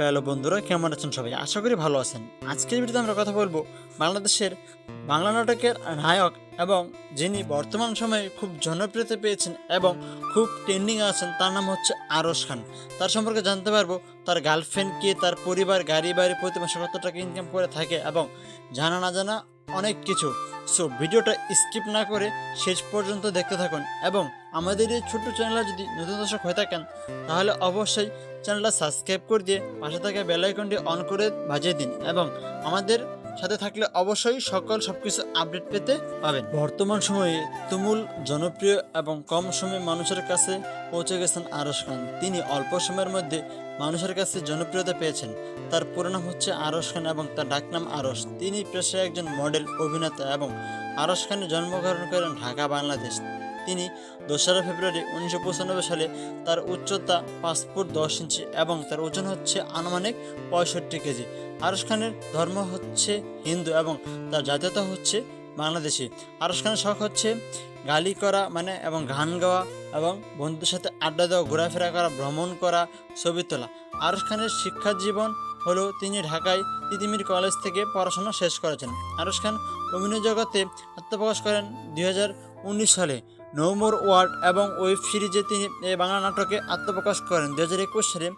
Hello বন্ধুরা, কেমন আছেন সবাই? আশা করি ভালো আছেন। আজকের ভিডিওতে আমরা কথা বলব বাংলাদেশের বাংলা নাটকের নায়ক এবং যিনি বর্তমান সময়ে খুব জনপ্রিয়তা পেয়েছেন এবং খুব ট্রেন্ডিং আছেন, তার নাম হচ্ছে আরশ খান। তার সম্পর্কে জানতে পারব তার গার্লফ্রেন্ড কে, তার পরিবার, গাড়ি, বাড়ি প্রতি মাসে কত টাকা ইনকাম করে থাকে এবং জানা না জানা অনেক কিছু। সো ভিডিওটা স্কিপ না করে শেষ পর্যন্ত দেখতে থাকুন এবং আমাদের এই ছোট্ট চ্যানেলে যদি নতুন দর্শক হয়ে থাকেন, তাহলে অবশ্যই চ্যানেলটা সাবস্ক্রাইব করে দিয়ে পাশে থাকা বেল আইকনটি অন করে বাজিয়ে দিন এবং আমাদের সাথে থাকলে অবশ্যই সকল সবকিছু আপডেট পেতে পাবেন বর্তমান সময়ে তুমুল জনপ্রিয় এবং কম সময়ে মানুষের কাছে পৌঁছে গেছেন আরশ খান। তিনি অল্প সময়ের মধ্যে মানুষের কাছে জনপ্রিয়তা পেয়েছেন। তার পুরো নাম হচ্ছে আরশ খান এবং তার ডাকনাম আরশ। তিনি পেশায় একজন মডেল অভিনেতা এবং আরশ খানের জন্মগ্রহণ করেন ঢাকা, বাংলাদেশ। তিনি দোসরা ফেব্রুয়ারি উনিশশো পঁচানব্বই সালে তার উচ্চতা পাঁচ ফুট দশ ইঞ্চি এবং তার ওজন হচ্ছে আনুমানিক পঁয়ষট্টি কেজি। আরশ খানের ধর্ম হচ্ছে হিন্দু এবং তার জাতীয়তা হচ্ছে বাংলাদেশি। আরশ খানের শখ হচ্ছে গালি করা মানে এবং গান গাওয়া এবং বন্ধুদের সাথে আড্ডা দেওয়া, ঘোরাফেরা করা, ভ্রমণ করা, ছবি তোলা। আরশ খানের শিক্ষা জীবন হলো তিনি ঢাকায় তিতিমির কলেজ থেকে পড়াশোনা শেষ করেছেন। আরশ খান অভিনয় জগতে আত্মপ্রকাশ করেন দুই হাজার উনিশ সালে। নো মোর ওয়ার্ড এবং ওয়েব সিরিজে তিনি, এ, বাংলা নাটকে আত্মপ্রকাশ করেন। দু হাজার একুশ সালে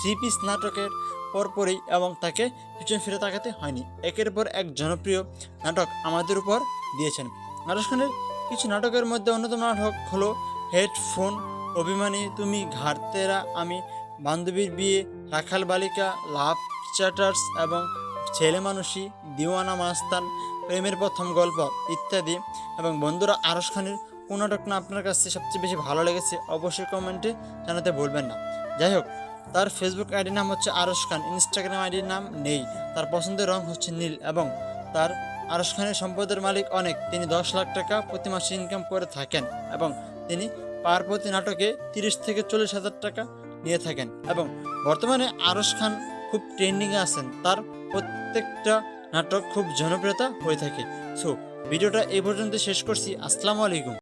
থ্রি পিস নাটকের পরপরই এবং তাকে পিছনে ফিরে তাকাতে হয়নি। একের পর এক জনপ্রিয় নাটক আমাদের উপর দিয়েছেন। নাটক খানের কিছু নাটকের মধ্যে অন্যতম নাটক হলো হেডফোন, অভিমানী, তুমি ঘাড়তেরা, আমি বান্ধবীর বিয়ে, রাখাল বালিকা, লাভ চ্যাটার্স এবং ছেলে মানুষই দিওয়ানা মাস্তান, প্রেমের প্রথম গল্প ইত্যাদি। এবং বন্ধুরা, আরশ খানের কোন নাটক না আপনার কাছে সবচেয়ে বেশি ভালো লেগেছে, অবশ্যই কমেন্টে জানাতে বলবেন না। যাই হোক, তার ফেসবুক আইডির নাম হচ্ছে আরশ খান ইনস্টাগ্রাম আইডির নাম নেই। তার পছন্দের রং হচ্ছে নীল এবং তার আরশ খানের সম্পদের মালিক অনেক। তিনি দশ লাখ টাকা প্রতি মাসে ইনকাম করে থাকেন এবং তিনি পার প্রতি নাটকে তিরিশ থেকে চল্লিশ হাজার টাকা নিয়ে থাকেন এবং বর্তমানে আরশ খান খুব ট্রেন্ডিংয়ে আছেন। তার প্রত্যেকটা নাটক খুব জনপ্রিয়তা হয়ে থাকে। সো ভিডিওটা এই পর্যন্ত শেষ করছি। আসসালামু আলাইকুম।